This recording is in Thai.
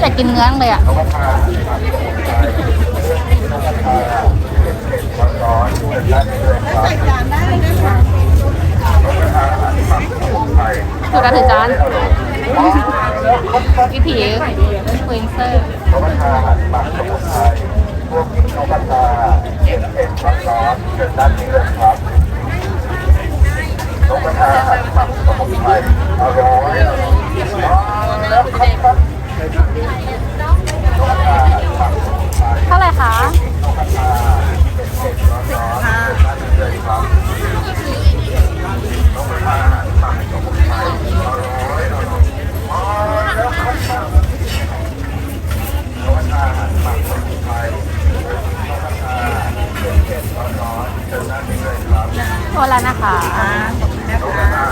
อยากกินเนื้อจังเลยอะใส่จานได้นะคะสุดาถือจานวิถีฟลูเอนเซอร์เท่าไเท่าไรคะโทรแล้วนะคะขอบคุณนะคะ